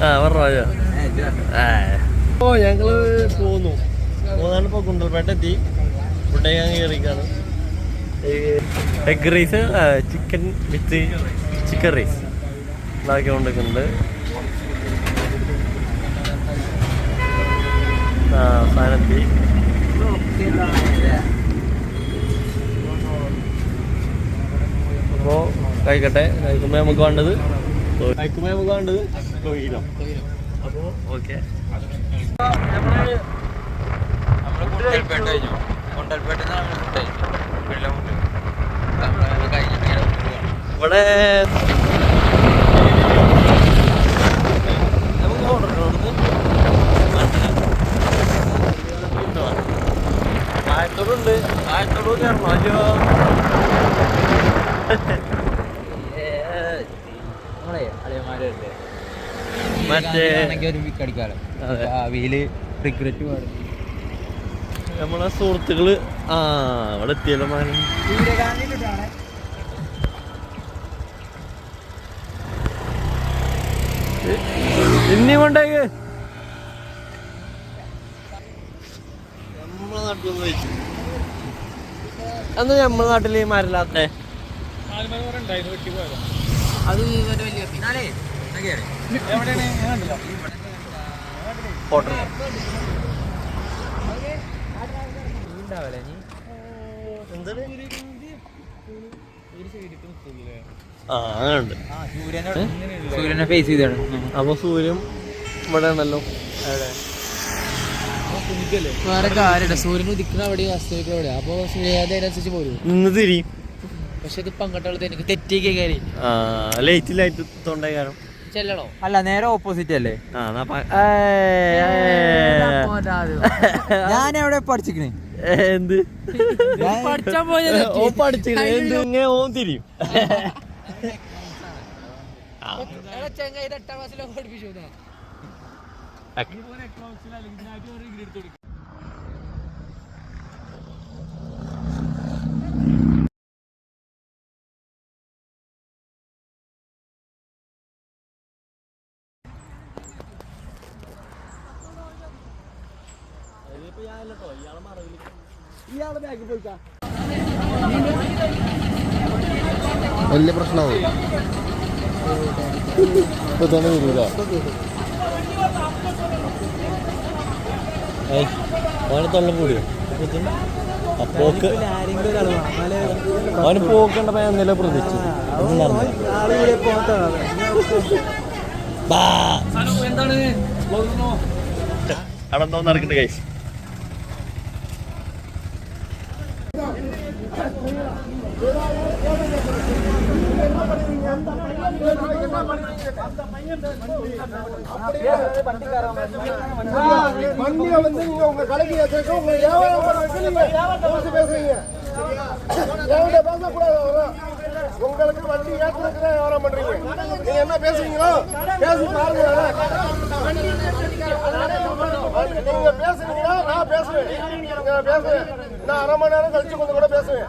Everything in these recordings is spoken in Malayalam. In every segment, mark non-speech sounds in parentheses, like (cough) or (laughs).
ആ പറഞ്ഞോ ഓ ഞങ്ങൾ പോന്നു. മൂന്നാണ് ഇപ്പൊ കുണ്ടൽപേട്ട എത്തി food കയറിക്കാണ് egg rice chicken with chicken rice ഇതാക്കി കൊണ്ടിരിക്കുന്നുണ്ട് ആ സാധനത്തി. അപ്പോ കഴിക്കട്ടെ. കഴിക്കുമ്പോ നമുക്ക് വേണ്ടത് കുണ്ടൽപേട്ട കഴിഞ്ഞു കുണ്ടൽപേട്ട. ഇവിടെ ആയത്തോടുണ്ട് ആയത്തോട് കയറണോ അയ്യോ നമ്മളെ അതേമാതിരി മറ്റേ റിഗ്രറ്റ് പാടും നമ്മളെ സുഹൃത്തുക്കൾ ആ അവിടെ എത്തിയല്ലോ മാനം. ഇനി കൊണ്ടേക്ക് നമ്മളെ അന്ന് നമ്മളെ നാട്ടിൽ മരല്ലാത്തെ. അത് വലിയ പിന്നാലെ ഫോട്ടോ സൂര്യനെ ഫേസ് ചെയ്താണ് അപ്പൊ സൂര്യൻ ഇവിടെ ഉണ്ടല്ലോ വേറെ കാര്യമില്ല. സൂര്യൻ ഉദിക്കണ അവിടെ അസ്തമിക്കുന്ന അവിടെ അപ്പൊ സൂര്യോദയം അതിനനുസരിച്ച് പോരും. തിരിയും. പക്ഷെ ഇത് പങ്കട്ടുള്ളത് എനിക്ക് തെറ്റിയൊക്കെ കാര്യം. ലൈറ്റ് ലൈറ്റ് തൊണ്ടേ കാരണം. അല്ല നേരെ ഓപ്പോസിറ്റ് അല്ലേ. ഞാൻ എവിടെ പഠിച്ചിക്കണേ? എന്ത്? ഓ പഠിച്ചു എന്ത്? ഇങ്ങനെ ഓൻ തിരിയും. ചെങ്ങ ഇത് എട്ടാം ക്ലാസ്സിലൊക്കെ പഠിപ്പിച്ചു വലിയ പ്രശ്നമാവും. തന്നെ തൊള്ള കൂടിയോ? ആ പോക്ക് അവന് പോക്കണ്ടപ്പോ ഞാൻ എന്തെങ്കിലും പ്രതീക്ഷിച്ചു. അവിടെ എന്തോ നടക്കണ്ട കൈസ് வண்டியை வந்து நீங்க உங்க கடைக்கு வச்சிருக்க உங்க வியாபாரம் பண்றதுக்கு நீங்க யோசிச்சு பேசுறீங்க என்கிட்ட பேசக்கூடாது அதெல்லாம். உங்களுக்கு வண்டி ஏற்றுறதுக்கு தான் வியாபாரம் பண்றீங்க நீங்க என்ன பேசுறீங்களோ பேசி பாருங்க நீங்க பேசுறீங்களா? நான் பேசுவேன். நீங்க பேசுவேன். நான் அரை மணி நேரம் கழிச்சு கொஞ்சம் கூட பேசுவேன்.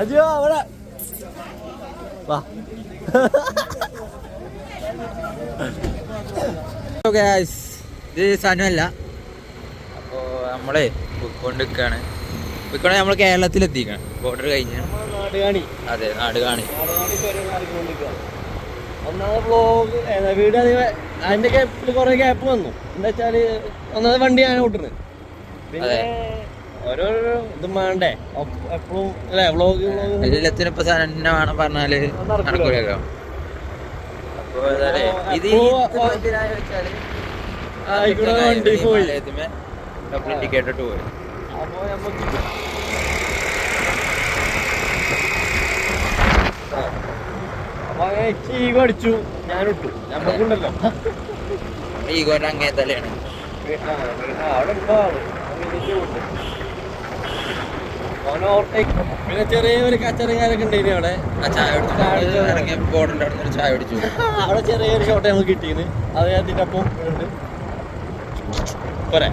അജോ അവിടെ. വാ. ഇത് സനുവല്ല. അപ്പോ നമ്മളെ പോയിക്കൊണ്ടിരിക്കാണ്. പോയിക്കൊണ്ട് നമ്മൾ കേരളത്തിലെത്തിക്കാണ് ബോർഡർ കഴിഞ്ഞ്. അതെ നാട് കാണി ഒന്നാമത് ബ്ലോഗ് വീട് അതിന്റെ ഗ്യാപ്പിൽ കുറെ ഗ്യാപ്പ് വന്നു. എന്താ വെച്ചാൽ ഒന്നാമത് വണ്ടി ഞാൻ ഓട്ടുന്നത്. പിന്നെ അതെ. ഓരോരോ ഇതും വേണ്ടേ എപ്പോഴും അല്ലേ വ്ലോഗ് വ്ലോഗ് എല്ലാത്തിനും ഇപ്പൊ സന്നെ വേണം പറഞ്ഞാൽ നടക്കൂല. നടക്കൂലല്ലോ. ഇത് വണ്ടി പോയി. ഡബിൾ ഇൻഡിക്കേറ്റർ പോയി. അപ്പൊ നമുക്ക് അപ്പൊ അങ്ങനെ ചീ കടിച്ചു ഞാൻ ഇട്ടു നമ്മക്കുണ്ടല്ലോ ഈഗോന്റെ അങ്ങേ തലയാണ് പിന്നെ ചെറിയ ഒരു കച്ചറങ്ങാരൊക്കെ ഉണ്ടായിന് അവിടെ. ആ ചായ കുടിച്ചു ഇറങ്ങിയ ബോർഡിന്റെ അവിടെ ചായ കുടിച്ചു. (laughs) അവിടെ ചെറിയൊരു ഷോട്ട് നമുക്ക് കിട്ടിയത് അത് ഞാൻ ഉണ്ട് പോരെ.